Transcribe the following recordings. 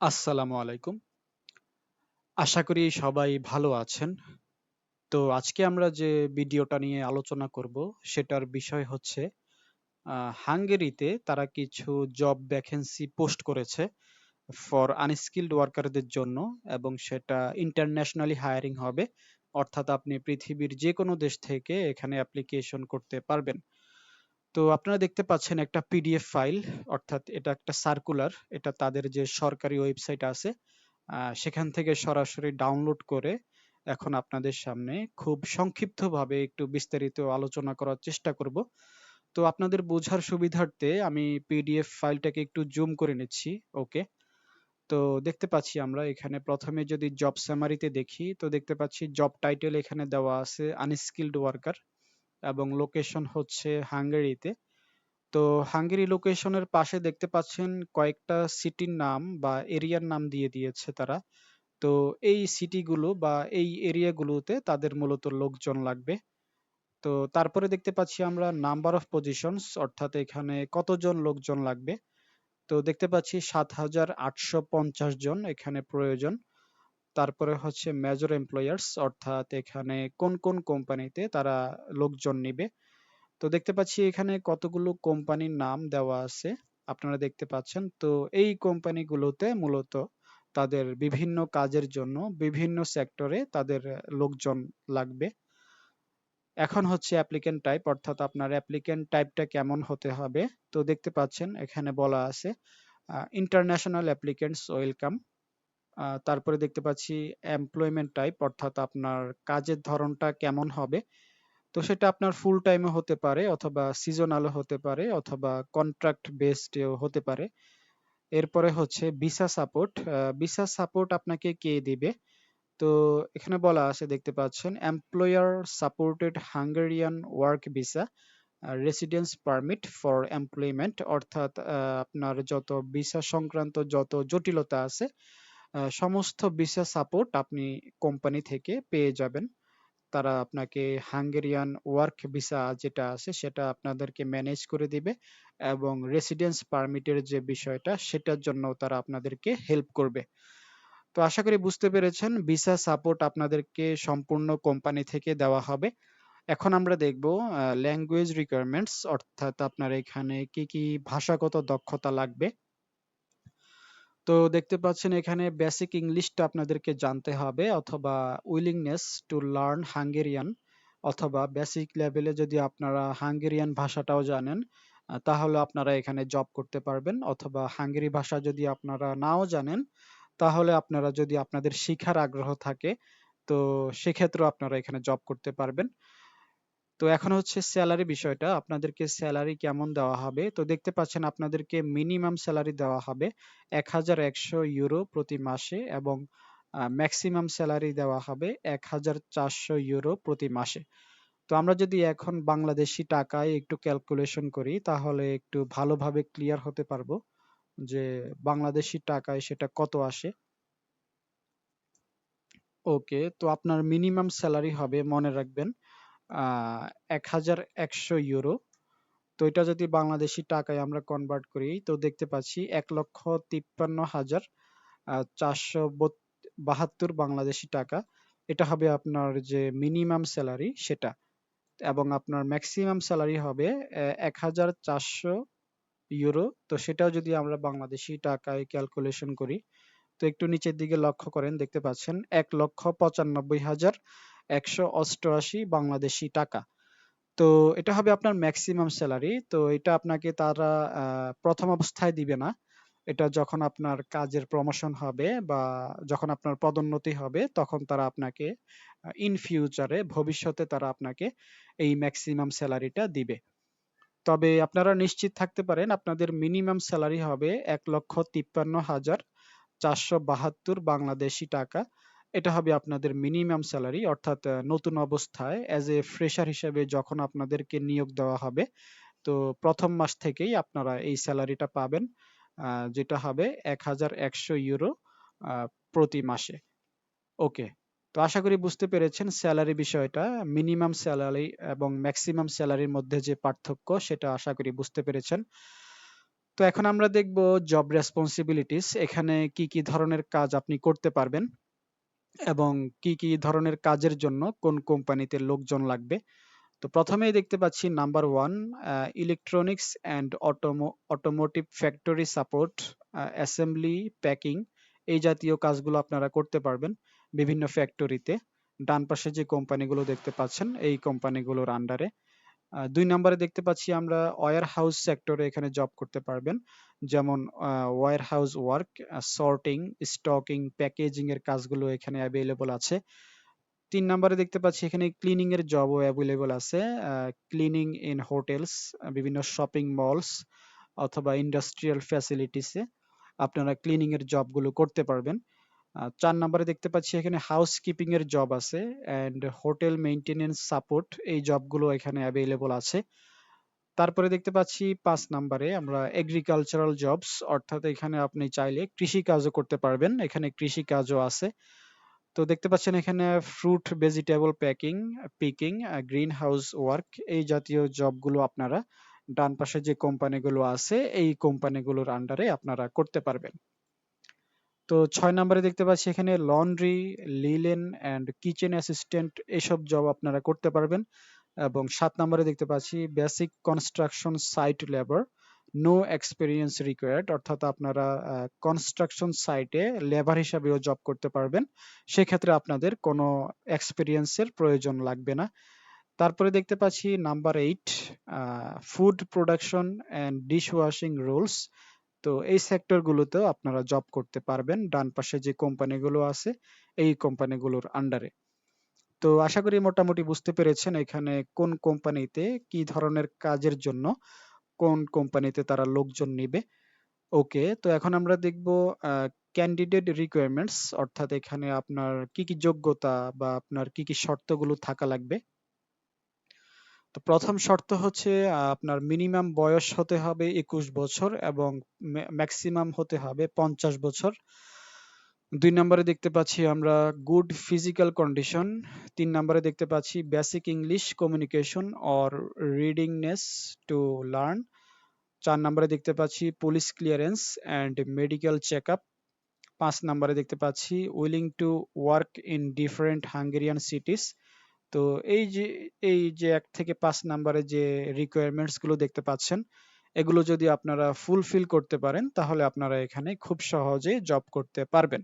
আসসালামু আলাইকুম। আশা করি সবাই ভালো আছেন। তো আজকে আমরা যে ভিডিওটা নিয়ে আলোচনা করব, সেটার বিষয় হচ্ছে হাঙ্গেরিতে তারা কিছু জব ভ্যাকেন্সি পোস্ট করেছে ফর আনস্কিলড ওয়ার্কারদের জন্য এবং সেটা ইন্টারন্যাশনালি হায়ারিং হবে। অর্থাৎ আপনি পৃথিবীর যে কোনো দেশ থেকে এখানে অ্যাপ্লিকেশন করতে পারবেন। তো আপনারা দেখতে পাচ্ছেন একটা পিডিএফ ফাইল অর্থাৎ এটা একটা সার্কুলার এটা তাদের যে সরকারি ওয়েবসাইট আছে সেখান থেকে সরাসরি ডাউনলোড করে এখন আপনাদের সামনে খুব সংক্ষিপ্তভাবে একটু বিস্তারিত আলোচনা করার চেষ্টা করব। তো আপনাদের বোঝার সুবিধার্থে আমি পিডিএফ ফাইলটাকে একটু জুম করে নিচ্ছি ওকে তো দেখতে পাচ্ছি আমরা এখানে প্রথমে যদি জব সামারিতে দেখি, তো দেখতে পাচ্ছি জব টাইটেল এখানে দেওয়া আছে আনস্কিলড ওয়ার্কার এবং লোকেশন হচ্ছে হাঙ্গেরিতে। তো হাঙ্গেরি লোকেশনের পাশে দেখতে পাচ্ছেন কয়েকটা সিটির নাম বা এরিয়ার নাম দিয়ে দিয়েছে তারা। তো এই সিটিগুলো বা এই এরিয়াগুলোতে তাদের মূলত লোকজন লাগবে। তো তারপরে দেখতে পাচ্ছি আমরা নাম্বার অফ পজিশনস অর্থাৎ এখানে কতজন লোকজন লাগবে। তো দেখতে পাচ্ছি সাত হাজার আটশো পঞ্চাশ জন এখানে প্রয়োজন। তারপরে হচ্ছে মেজর এমপ্লয়ার্স অর্থাৎ এখানে কোন কোন কোম্পানিতে তারা লোকজন নিবে। তো দেখতে পাচ্ছি এখানে কতগুলো কোম্পানির নাম দেওয়া আছে, আপনারা দেখতে পাচ্ছেন। তো এই কোম্পানিগুলোতে মূলত তাদের বিভিন্ন কাজের জন্য বিভিন্ন সেক্টরে তাদের লোকজন লাগবে। এখন হচ্ছে অ্যাপ্লিকেন্ট টাইপ অর্থাৎ আপনার অ্যাপ্লিকেন্ট টাইপটা কেমন হতে হবে। তো দেখতে পাচ্ছেন, এখানে বলা আছে ইন্টারন্যাশনাল অ্যাপ্লিকেন্টস ওয়েলকাম তারপরে দেখতে পাচ্ছি এমপ্লয়মেন্ট টাইপ অর্থাৎ আপনার কাজের ধরনটা কেমন হবে। তো সেটা আপনার ফুল টাইমও হতে পারে, অথবা সিজনালও হতে পারে, অথবা কন্ট্রাক্ট বেসডেও হতে পারে। এরপরে হচ্ছে ভিসা সাপোর্ট ভিসা সাপোর্ট আপনাকে কে দিবে? তো এখানে বলা আছে, দেখতে পাচ্ছেন employer supported Hungarian work visa residence permit for employment অর্থাৎ আপনার যত ভিসা সংক্রান্ত যত জটিলতা আছে সমস্ত ভিসা সাপোর্ট আপনি কোম্পানি থেকে পেয়ে যাবেন। তারা আপনাকে হাঙ্গেরিয়ান ওয়ার্ক ভিসা যেটা আছে, সেটা আপনাদেরকে ম্যানেজ করে দিবে এবং রেসিডেন্স পারমিটের যে বিষয়টা, সেটার জন্য তারা আপনাদেরকে হেল্প করবে। তো আশা করি বুঝতে পেরেছেন ভিসা সাপোর্ট আপনাদেরকে সম্পূর্ণ কোম্পানি থেকে দেওয়া হবে। এখন আমরা দেখব ল্যাঙ্গুয়েজ রিকোয়ারমেন্টস অর্থাৎ আপনার এখানে কি কি ভাষাগত দক্ষতা লাগবে। তো দেখতে পাচ্ছেন এখানে বেসিক ইংলিশটা আপনাদেরকে জানতে হবে অথবা উইলিংনেস টু লার্ন হাঙ্গেরিয়ান অথবা বেসিক লেভেলে যদি আপনারা হাঙ্গেরিয়ান ভাষাটাও জানেন তাহলে আপনারা এখানে জব করতে পারবেন অথবা হাঙ্গেরি ভাষা যদি আপনারা নাও জানেন, তাহলে আপনারা যদি আপনাদের শিখার আগ্রহ থাকে, তো সেক্ষেত্রেও আপনারা এখানে জব করতে পারবেন। তো এখন হচ্ছে স্যালারি বিষয়টা, আপনাদেরকে স্যালারি কেমন দেওয়া হবে? তো দেখতে পাচ্ছেন আপনাদেরকে মিনিমাম স্যালারি দেওয়া হবে এক হাজার একশো ইউরো প্রতি মাসে এবং ম্যাক্সিমাম স্যালারি দেওয়া হবে এক হাজার চারশো ইউরো প্রতি মাসে। তো আমরা যদি এখন বাংলাদেশি টাকায় একটু ক্যালকুলেশন করি, তাহলে একটু ভালোভাবে ক্লিয়ার হতে পারব যে বাংলাদেশি টাকায় সেটা কত আসে। ওকে তো আপনার মিনিমাম স্যালারি হবে, মনে রাখবেন এক হাজার একশো ইউরো। তো এটা যদি বাংলাদেশি টাকায় আমরা কনভার্ট করি, তো দেখতে পাচ্ছি এক লক্ষ তিপ্পান্ন হাজার চারশো বাহাত্তর বাংলাদেশি টাকা। এটা হবে আপনার যে মিনিমাম স্যালারি সেটা। এবং আপনার ম্যাক্সিমাম স্যালারি হবে এক হাজার চারশো ইউরো। তো সেটাও যদি আমরা বাংলাদেশি টাকায় ক্যালকুলেশন করি, তো একটু নিচের দিকে লক্ষ্য করেন, দেখতে পাচ্ছেন এক লক্ষ পঁচানব্বই হাজার একশো অষ্টআশি বাংলাদেশি টাকা। তো এটা হবে আপনার ম্যাক্সিমাম স্যালারি তো এটা আপনাকে তারা প্রথম অবস্থায় দিবে না। এটা যখন আপনার কাজের প্রমোশন হবে বা যখন আপনার পদোন্নতি হবে, তখন তারা আপনাকে ইন ফিউচারে ভবিষ্যতে তারা আপনাকে এই ম্যাক্সিমাম স্যালারিটা দিবে। তবে আপনারা নিশ্চিত থাকতে পারেন, আপনাদের মিনিমাম স্যালারি হবে এক লক্ষ তিপ্পান্ন হাজার চারশো বাহাত্তর বাংলাদেশি টাকা। এটা হবে আপনাদের মিনিমাম স্যালারি অর্থাৎ নতুন অবস্থায় অ্যাজ এ ফ্রেশার হিসেবে যখন আপনাদেরকে নিয়োগ দেওয়া হবে, তো প্রথম মাস থেকেই আপনারা এই স্যালারিটা পাবেন যেটা হবে এক হাজার একশো ইউরো প্রতি মাসে। ওকে তো আশা করি বুঝতে পেরেছেন স্যালারি বিষয়টা। মিনিমাম স্যালারি এবং ম্যাক্সিমাম স্যালারির মধ্যে যে পার্থক্য, সেটা আশা করি বুঝতে পেরেছেন। তো এখন আমরা দেখব জব রেসপন্সিবিলিটিস এখানে কি কি ধরনের কাজ আপনি করতে পারবেন। এবং কি কি ধরনের কাজের জন্য কোন কোম্পানিতে লোকজন লাগবে? তো প্রথমেই দেখতে পাচ্ছি number one electronics and অটোমো automotive factory support assembly packing এই জাতীয় কাজগুলো আপনারা করতে পারবেন বিভিন্ন ফ্যাক্টরিতে ডান পাশে যে কোম্পানিগুলো দেখতে পাচ্ছেন, এই কোম্পানিগুলোর আন্ডারে দুই নম্বরে দেখতে পাচ্ছি আমরা ওয়ার হাউস সেক্টরে এখানে জব করতে পারবেন। যেমন warehouse work sorting stocking packaging এর কাজগুলো এখানে অ্যাভেলেবল আছে। তিন নম্বরে দেখতে পাচ্ছি এখানে ক্লিনিং এর জবও অ্যাভেলেবল আছে। ক্লিনিং ইন হোটেলস বিভিন্ন শপিং মলস অথবা ইন্ডাস্ট্রিয়াল ফ্যাসিলিটিসে আপনারা ক্লিনিং এর জবগুলো করতে পারবেন। চার নম্বরে দেখতে পাচ্ছি এখানে হাউস কিপিং এর জব আছে অ্যান্ড হোটেল মেইনটেনেন্স সাপোর্ট এই জবগুলো এখানে অ্যাভেলেবল আছে। তারপরে দেখতে পাচ্ছি পাঁচ নম্বরে আমরা এগ্রিকালচারাল জবস অর্থাৎ এখানে আপনি চাইলে কৃষি কাজও করতে পারবেন, এখানে কৃষি কাজও আছে। তো দেখতে পাচ্ছেন এখানে fruit vegetable packing picking greenhouse work এই জাতীয় জবগুলো আপনারা ডান পাশে যে কোম্পানিগুলো আছে, এই কোম্পানিগুলোর আন্ডারে আপনারা করতে পারবেন। তো ছয় নম্বরে দেখতে পাচ্ছি এখানে laundry linen and kitchen assistant এসব জব আপনারা করতে পারবেন। এবং সাত নম্বরে দেখতে পাচ্ছি basic construction site labour no experience required অর্থাৎ আপনারা কনস্ট্রাকশন সাইটে লেবার হিসাবেও জব করতে পারবেন। সেক্ষেত্রে আপনাদের কোনো এক্সপিরিয়েন্সের প্রয়োজন লাগবে না। তারপরে দেখতে পাচ্ছি number eight food production and dishwashing rules তো এই সেক্টরগুলোতেও আপনারা জব করতে পারবেন। ডান পাশে যে কোম্পানিগুলো আছে, এই কোম্পানিগুলোর আন্ডারে তো আশা করি মোটামুটি বুঝতে পেরেছেন এখানে কোন কোম্পানিতে কি ধরনের কাজের জন্য কোন কোম্পানিতে তারা লোকজন নিবে। ওকে তো এখন আমরা দেখব ক্যান্ডিডেট রিকোয়ারমেন্টস অর্থাৎ এখানে আপনার কি কি যোগ্যতা বা আপনার কি কি শর্তগুলো থাকা লাগবে। তো প্রথম শর্ত হচ্ছে আপনার মিনিমাম বয়স হতে হবে একুশ বছর এবং ম্যাক্সিমাম হতে হবে পঞ্চাশ বছর। দুই নম্বরে দেখতে পাচ্ছি আমরা গুড ফিজিক্যাল কন্ডিশন তিন নম্বরে দেখতে পাচ্ছি basic English communication or readiness to learn চার নম্বরে দেখতে পাচ্ছি police clearance and medical check up পাঁচ নম্বরে দেখতে পাচ্ছি willing to work in different Hungarian cities তো এই যে এই যে এক থেকে পাঁচ নাম্বারে যে রিকোয়ারমেন্টসগুলো দেখতে পাচ্ছেন, এগুলো যদি আপনারা ফুলফিল করতে পারেন, তাহলে আপনারা এখানে খুব সহজে জব করতে পারবেন।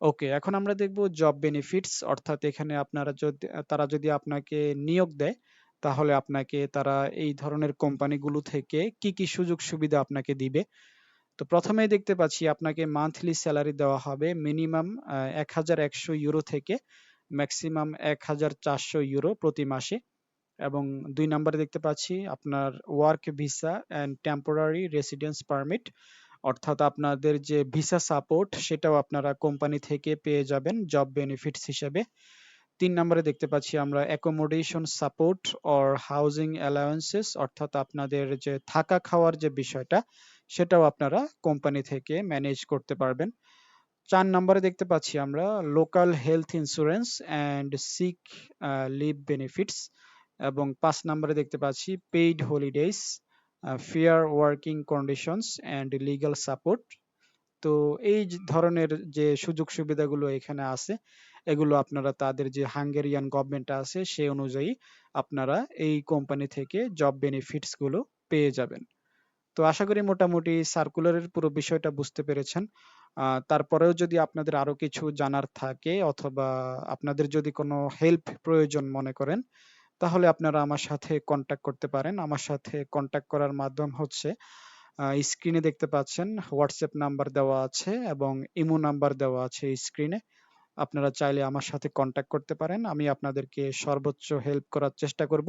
ওকে এখন আমরা দেখব জব বেনিফিটস অর্থাৎ এখানে আপনারা যদি, তারা যদি আপনাকে নিয়োগ দেয়, তাহলে আপনাকে তারা এই ধরনের কোম্পানিগুলো থেকে কি কি সুযোগ সুবিধা আপনাকে দিবে। তো প্রথমেই দেখতে পাচ্ছি আপনাকে মান্থলি স্যালারি দেওয়া হবে মিনিমাম এক হাজার একশো ইউরো থেকে ম্যাক্সিমাম এক হাজার চারশো ইউরো প্রতি মাসে। এবং দুই নম্বরে দেখতে পাচ্ছি আপনার work visa and temporary residence permit. অর্থাৎ আপনাদের যে ভিসা সাপোর্ট, সেটাও আপনারা কোম্পানি থেকে পেয়ে যাবেন জব বেনিফিটস হিসেবে। তিন নম্বরে দেখতে পাচ্ছি আমরা accommodation support or housing allowances অর্থাৎ আপনাদের যে থাকা খাওয়ার যে বিষয়টা, সেটাও আপনারা কোম্পানি থেকে ম্যানেজ করতে পারবেন। চার নম্বরে দেখতে পাচ্ছি আমরা local health insurance and sick leave benefits এবং পাঁচ নম্বরে দেখতে পাচ্ছি paid holidays fair working conditions and legal support তো এই ধরনের যে সুযোগ সুবিধাগুলো এখানে আছে, এগুলো আপনারা তাদের যে হাঙ্গেরিয়ান গভর্নমেন্ট আছে, সে অনুযায়ী আপনারা এই কোম্পানি থেকে জব বেনিফিটসগুলো পেয়ে যাবেন। তো আশা করি মোটামুটি সার্কুলারের পুরো বিষয়টা বুঝতে পেরেছেন। তারপরেও যদি আপনাদের আরও কিছু জানার থাকে অথবা আপনাদের যদি কোনো হেল্প প্রয়োজন মনে করেন, তাহলে আপনারা আমার সাথে কন্ট্যাক্ট করতে পারেন। আমার সাথে কন্ট্যাক্ট করার মাধ্যম হচ্ছে স্ক্রিনে দেখতে পাচ্ছেন হোয়াটসঅ্যাপ নাম্বার দেওয়া আছে এবং ইমো নাম্বার দেওয়া আছে স্ক্রিনে আপনারা চাইলে আমার সাথে কন্ট্যাক্ট করতে পারেন। আমি আপনাদেরকে সর্বোচ্চ হেল্প করার চেষ্টা করব।